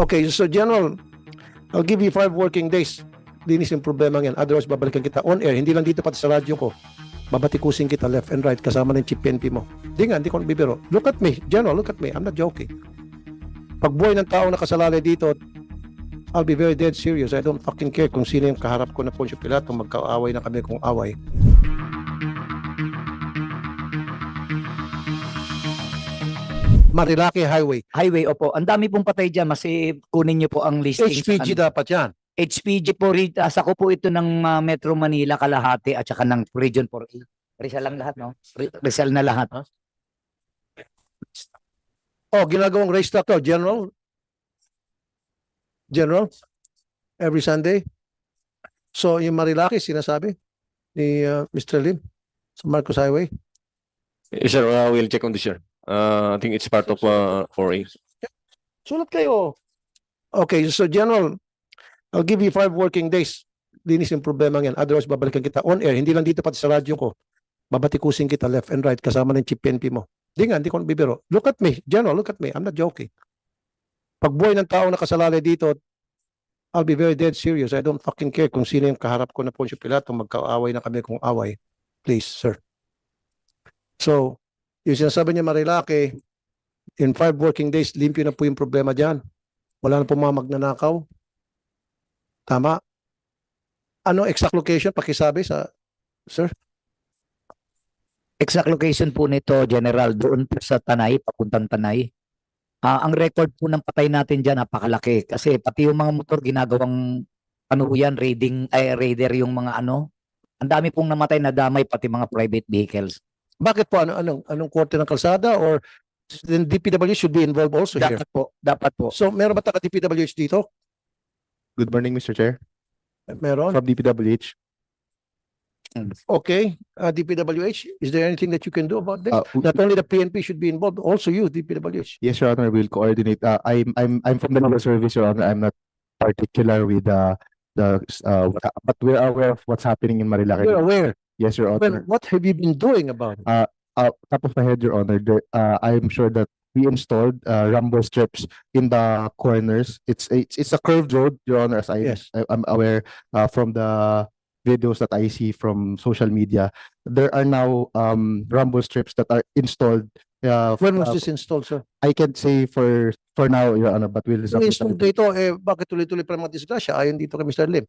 Okay, so General, I'll give you five working days. Linis yung problema yan. Otherwise, babalikan kita on air. Hindi lang dito pati sa radyo ko. Babatikusin kita left and right kasama ng chief PNP mo. Hindi nga, hindi ko bibiro. Look at me, General, look at me. I'm not joking. Pag buhay ng tao nakasalalay dito, I'll be very dead serious. I don't fucking care kung sino yung kaharap ko na Poncio Pilato. Magkaaway na kami kung away. Marilaki Highway. Highway, opo. Ang dami pong patay dyan. Mas eh, kunin niyo po ang listing. HPG dapat yan. HPG po, rin- ah, sa ko po ito ng ah, Metro Manila, Kalahati, at saka ng Region 4A. Rizal lang lahat, no? Ri- Rizal na lahat. Oh, ginagawang race track to, General. General, every Sunday. So, yung Marilaki, sinasabi ni uh, Mr. Lim sa Marcos Highway. Yes, sir, uh, we'll check on this, sir. Uh, I think it's part of uh, 4A. Sulat kayo. Okay, so General, I'll give you five working days. Linis yung problema yan. Otherwise, babalikan kita on air. Hindi lang dito pati sa radyo ko. Babatikusin kita left and right kasama ng chief PNP mo. Hindi nga, hindi ko bibiro. Look at me, General, look at me. I'm not joking. Pag buhay ng tao nakasalalay dito, I'll be very dead serious. I don't fucking care kung sino yung kaharap ko na Poncio Pilato. Magkaaway na kami kung away. Please, sir. So, yung sinasabi niya Marilaki, in five working days, limpyo na po yung problema dyan. Wala na po mga magnanakaw. Tama? Ano exact location? Pakisabi sa, sir? Exact location po nito, General, doon po sa Tanay, papuntang Tanay. Ah, ang record po ng patay natin dyan, napakalaki. Kasi pati yung mga motor, ginagawang ano yan, raiding, ay, raider yung mga ano. Ang dami pong namatay na damay, pati mga private vehicles. Bakit po? Ano, anong, anong korte ng kalsada? Or then DPW should be involved also here? Dapat po, dapat po. So, meron ba taga DPWH dito? Good morning, Mr. Chair. Meron? From DPWH. Okay. Uh, DPWH, is there anything that you can do about this? Uh, Not only the PNP should be involved, also you, DPWH. yes, Your Honor, we'll coordinate. Uh, I'm, I'm, I'm from the legal service, Your Honor. I'm not particular with the, the, uh, but we're aware of what's happening in Marilaki. aware. Yes, Your Well, Honor. what have you been doing about it? Uh, top of my head, Your Honor, there, uh, I'm sure that we installed, uh, rumble strips in the corners. It's, it's, it's a curved road, Your Honor, as I, Yes. I- I'm aware, uh, from the videos that I see from social media. There are now, um, rumble strips that are installed, uh, When was uh, this installed, sir? I can't say for for now, Your Honor, but we'll submit installed dito, eh, bakit tuloy-tuloy pa mga disgrasya? Ayon dito kay Mr. Lim.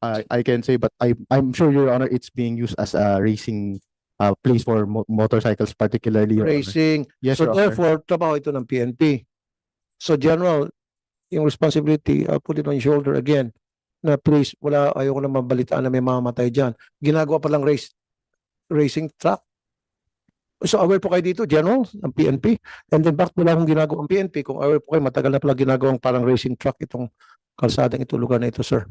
I I can say, but I I'm sure, Your Honor, it's being used as a racing uh place for mo- motorcycles, particularly. Your Honor. Racing. Yes, So Your Honor. therefore, trabaho ito ng PNP. So General, yung responsibility, I'll put it on your shoulder again, na please, wala, ayoko na mabalitaan na may mamamatay dyan. Ginagawa pa lang race, racing track. So aware po kayo dito, General, ng PNP. And then bakit wala akong ginagawa ang PNP? Kung aware po kayo, matagal na pala ginagawang parang racing track itong kalsadang ito, lugar na ito, sir.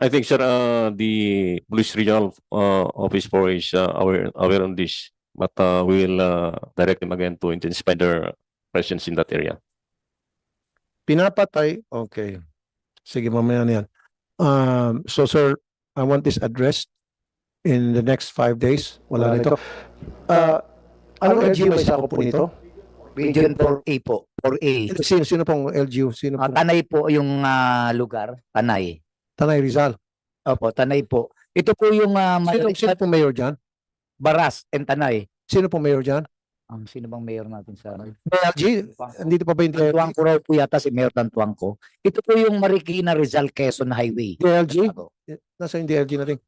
I think, sir, uh, the Police Regional uh, Office 4 is uh, aware, aware on this, but uh, we will uh, direct them again to intensify their presence in that area. Pinapatay, okay. Sige, mamaya na yan. Um, so sir, I want this addressed in the next five days. Wala na ito. Uh, anong LGU may sakop po nito? Region 4A po, 4A. Sino, sino pong LGU? Sino Ah, pong Tanay po yung ah, lugar, Tanay. Tanay Rizal? Opo, Tanay po. Ito po yung ah, Sino, Marilaki- sino pong mayor dyan? Baras and Tanay. Sino pong mayor dyan? Ang sino bang mayor natin sa ano? LG? Andito pa ba yung DLG? Tantuang ko raw po yata si Mayor Tantuang ko. Ito po yung Marikina Rizal Quezon Highway. DLG? Ako. Nasa yung DLG na rin.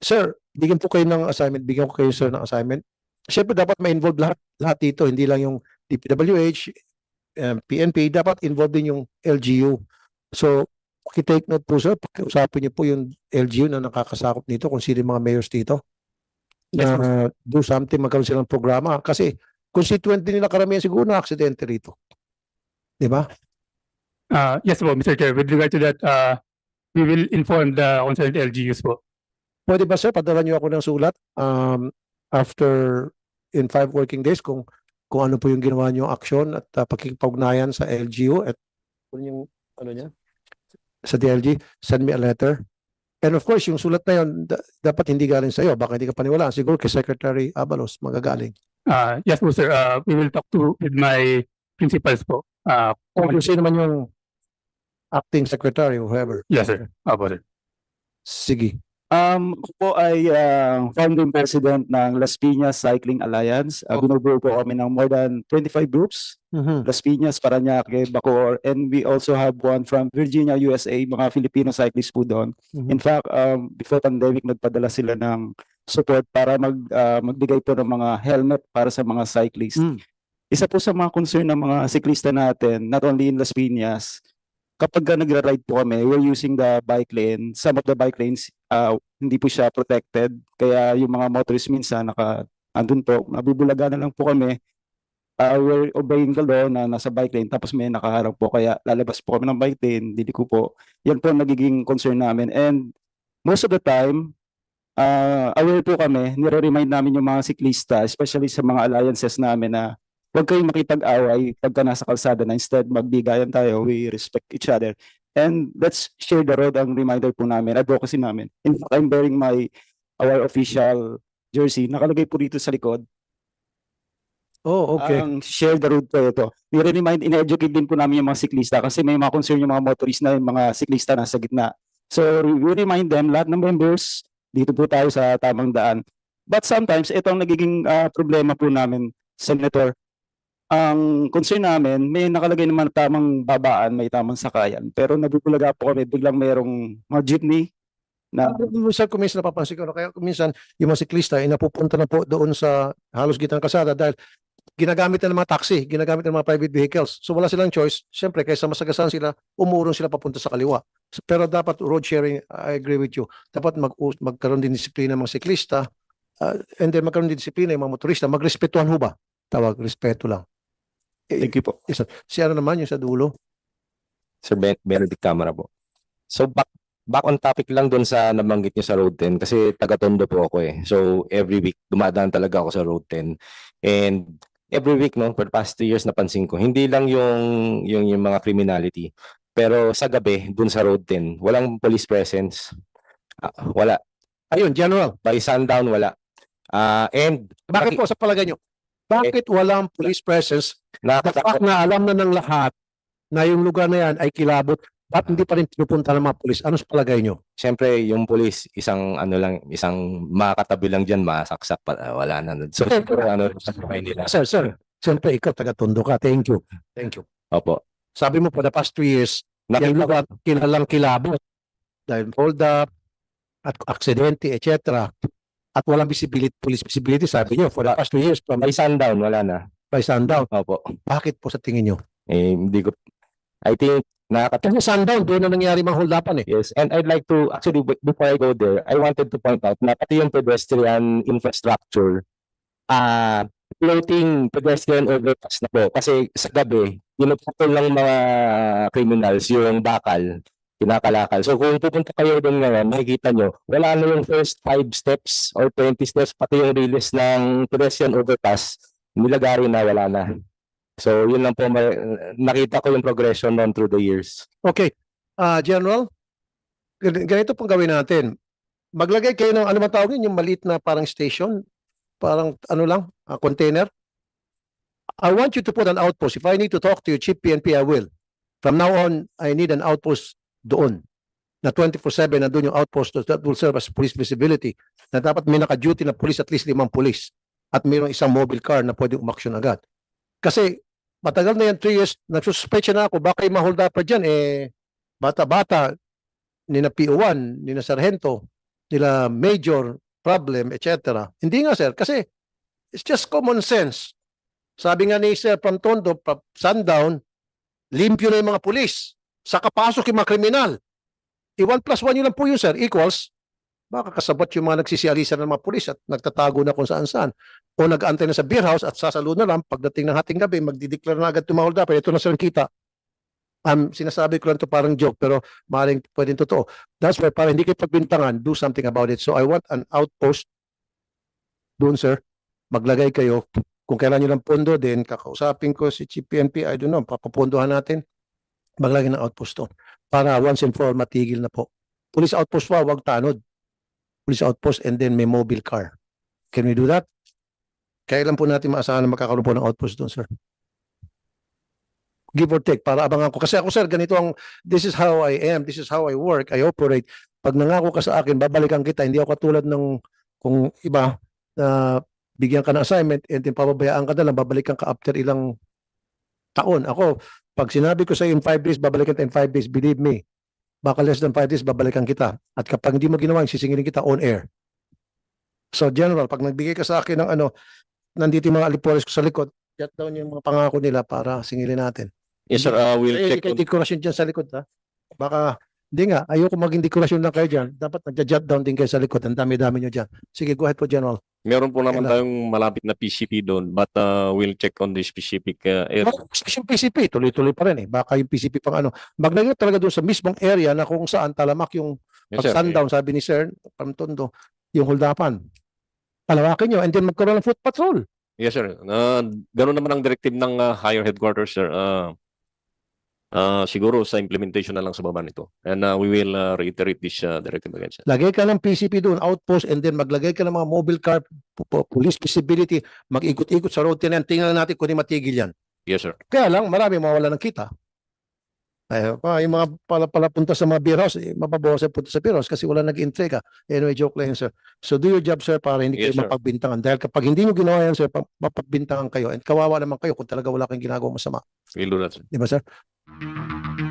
Sir, bigyan po kayo ng assignment. Bigyan ko kayo, sir, ng assignment. Siyempre, dapat ma-involve lahat, lahat dito. Hindi lang yung DPWH, um, PNP. Dapat involved din yung LGU. So, pakitake note po, sir. Pakiusapin niyo po yung LGU na nakakasakop nito kung sino yung mga mayors dito. Na do something, magkaroon silang programa. Kasi, constituent din nila karamihan siguro na aksidente rito. Di ba? Uh, yes po, Mr. Chair. With regard to that, uh, we will inform the concerned LGUs po. Pwede ba sir, padala niyo ako ng sulat um, after in five working days kung kung ano po yung ginawa niyo aksyon at uh, pakikipag-ugnayan sa LGU at kung yung ano niya sa DLG, send me a letter. And of course, yung sulat na yun, da- dapat hindi galing sa iyo. Baka hindi ka paniwalaan. Siguro kay Secretary Abalos magagaling. Uh, yes po, sir. Uh, we will talk to with my principals po. Uh, O kung sino man yung acting secretary whoever. Yes, sir. Apo, sir. Sige. Um, ako po ay ah, founding president ng Las Piñas Cycling Alliance. Uh, binubuo po kami ng more than 25 groups. Mhm. Las Piñas, Parañaque, Bacoor, and we also have one from Virginia, USA, mga Filipino cyclists po doon. Mhm. In fact, um, before pandemic, nagpadala sila ng support para mag, ah, magbigay po ng mga helmet para sa mga cyclists. Mm. Isa po sa mga concern ng mga siklista natin, not only in Las Piñas, kapag ka nagra-ride po kami, we're using the bike lane. Some of the bike lanes, ah, hindi po siya protected. Kaya yung mga motorists minsan, naka, andun po, nabibulaga na lang po kami. Ah, we're obeying the law na nasa bike lane, tapos may nakaharap po. Kaya lalabas po kami ng bike lane, dili ko po. Yan po ang nagiging concern namin. And most of the time, ah, aware po kami, nire-remind namin yung mga siklista, especially sa mga alliances namin na huwag kayong makipag-away pagka nasa kalsada na instead magbigayan tayo, we respect each other. And let's share the road ang reminder po namin, advocacy namin. In fact, I'm wearing my our official jersey. Nakalagay po dito sa likod. Oh, okay. Ang share the road po ito. I-remind, in-educate din po namin yung mga siklista kasi may mga concern yung mga motorist na yung mga siklista nasa gitna. So we remind them, lahat ng members, dito po tayo sa tamang daan. But sometimes, ito ang nagiging ah, problema po namin, Senator. Ang concern namin, may nakalagay naman na tamang babaan, may tamang sakayan. Pero nabubulaga po kami, biglang mayroong mga jeepney na Minsan kung minsan napapansin ko, no, kaya minsan yung mga siklista ay napupunta na po doon sa halos gitna ng kalsada dahil ginagamit na ng mga taxi, ginagamit ng mga private vehicles. So wala silang choice. Siyempre, kaysa masagasan sila, umurong sila papunta sa kaliwa. Pero dapat road sharing, I agree with you. Dapat mag magkaroon din disiplina ng mga siklista uh, and then magkaroon din disiplina yung mga motorista. Magrespetuhan ho ba? Tawag, respeto lang. Eh, Thank you po. Si ano naman yung sa dulo? Sir Ben Benedict Camara po. So back back on topic lang doon sa nabanggit niyo sa Road 10 kasi taga-Tondo po ako eh. So every week dumadaan talaga ako sa Road 10. And every week no for the past two years napansin ko hindi lang yung yung yung mga criminality pero sa gabi doon sa Road 10 walang police presence. Ah, wala. Ayun, general. By sundown wala. Ah and Bakit po sa palagay nyo? Bakit walang police presence The fact na alam na ng lahat na yung lugar na yan ay kilabot, ba't hindi pa rin pinupunta ng mga pulis? Ano sa palagay nyo? Siyempre, yung police, isang ano lang, isang makakatabi lang dyan, masaksak pa, ah, wala na. So, siguro, ano, sa nila. Sir, sir, siyempre ikaw taga-tondo ka. Thank you. Thank you. Opo. Sabi mo for the past three years, yung Nakita lugar kilalang kilabot dahil hold up at aksidente, etc. At walang visibility, police visibility, sabi nyo, for the past three years from by sundown, wala na. by sundown. Opo. Bakit po sa tingin nyo? Eh, hindi ko, I think, nakakatakot. Kasi sundown, doon na nangyari mga hold upan eh. Yes, and I'd like to, actually, before I go there, I wanted to point out na pati yung pedestrian infrastructure, ah, floating pedestrian overpass na po. Kasi sa gabi, pinuputol ng mga criminals yung bakal, kinakalakal. So kung pupunta kayo doon ngayon, makikita nyo, wala na yung first five steps or 20 steps, pati yung release ng pedestrian overpass, nilagari na, wala na. So yun lang po, nakita ko yung progression noon through the years. Okay. Ah, General, gan- ganito pong gawin natin. Maglagay kayo ng ano man yun, yung maliit na parang station, parang ano lang, ah, container. I want you to put an outpost. If I need to talk to you, Chief PNP, I will. From now on, I need an outpost doon. Na 24-7 na doon yung outpost that will serve as police visibility. Na dapat may naka-duty na police, at least limang police. At mayroong isang mobile car na pwedeng umaksyon agad. Kasi matagal na yan, 3 years, nagsuspecha na ako, baka yung ma-hold up dyan, eh, bata-bata, nina PO1, nina Sargento, nila Major, problem, etc. Hindi nga, sir, kasi it's just common sense. Sabi nga ni Sir from Tondo, pa- sundown, limpyo na yung mga pulis. Saka pasok yung mga kriminal. I-1 plus 1 yun lang po yun, sir, equals, baka kasabot yung mga nagsisialisan ng mga pulis at nagtatago na kung saan-saan. O nag-antay na sa beer house at sasalo na lang pagdating ng hating gabi, magdideklara na agad tumahol dapat. Ito na silang kita. Um, sinasabi ko lang to parang joke pero maaaring pwedeng totoo. That's why para hindi kayo pagbintangan, do something about it. So I want an outpost doon, sir. Maglagay kayo. Kung kailan nyo ng pondo, then kakausapin ko si Chief PNP, I don't know, papapondohan natin. Maglagay ng outpost doon. Para once and for all, matigil na po. Police outpost pa, wag tanod. Police outpost and then may mobile car. Can we do that? Kailan po natin maasahan na makakaroon po ng outpost doon, sir? Give or take para abangan ko. Kasi ako sir, ganito ang, this is how I am, this is how I work, I operate. Pag nangako ka sa akin, babalikan kita. Hindi ako katulad ng kung iba na bigyan ka ng assignment and then pababayaan ka na lang, babalikan ka after ilang taon. Ako, pag sinabi ko sa in five days, babalikan in five days, believe me, baka less than five days, babalikan kita. At kapag hindi mo ginawa, sisingilin kita on air. So General, pag nagbigay ka sa akin ng ano, nandito yung mga alipores ko sa likod, jot down yung mga pangako nila para singilin natin. Yes, sir. Uh, we'll Eh, check. kay on- dekorasyon dyan sa likod ha. Baka, hindi nga, ayoko maging dekorasyon lang kayo dyan. Dapat nagja-jot down din kayo sa likod. Ang dami-dami nyo dyan. Sige, go ahead po, General. Meron po naman Kailan? tayong malapit na PCP doon, but uh, we'll check on the specific uh, area. Oh, yung PCP, tuloy-tuloy pa rin eh. Baka yung PCP pang ano. Maglagay talaga doon sa mismong area na kung saan talamak yung Yes, pag sir. sundown, sabi ni Sir Pamtondo, yung holdapan. Palawakin nyo and then magkaroon ng foot patrol. Yes, sir. Uh, ganun naman ang directive ng uh, higher headquarters, sir. Uh, uh, siguro sa implementation na lang sa baba nito. And uh, we will uh, reiterate this uh, directive again, sir. Lagay ka ng PCP doon, outpost, and then maglagay ka ng mga mobile car, police visibility, mag-ikot-ikot sa road yan. Tingnan natin kung di matigil yan. Yes, sir. Kaya lang, marami mawala ng kita. Ay, pa, yung mga pala, pala punta sa mga beer house, eh, mapabawasan punta sa beer house kasi wala nag-intriga. Anyway, joke lang yun, sir. So do your job, sir, para hindi Yes, kayo sir. mapagbintangan. Dahil kapag hindi nyo ginawa yan, sir, pa- mapagbintangan kayo. And kawawa naman kayo kung talaga wala kayong ginagawa masama. We'll do that, sir. Di ba, sir? Thank you.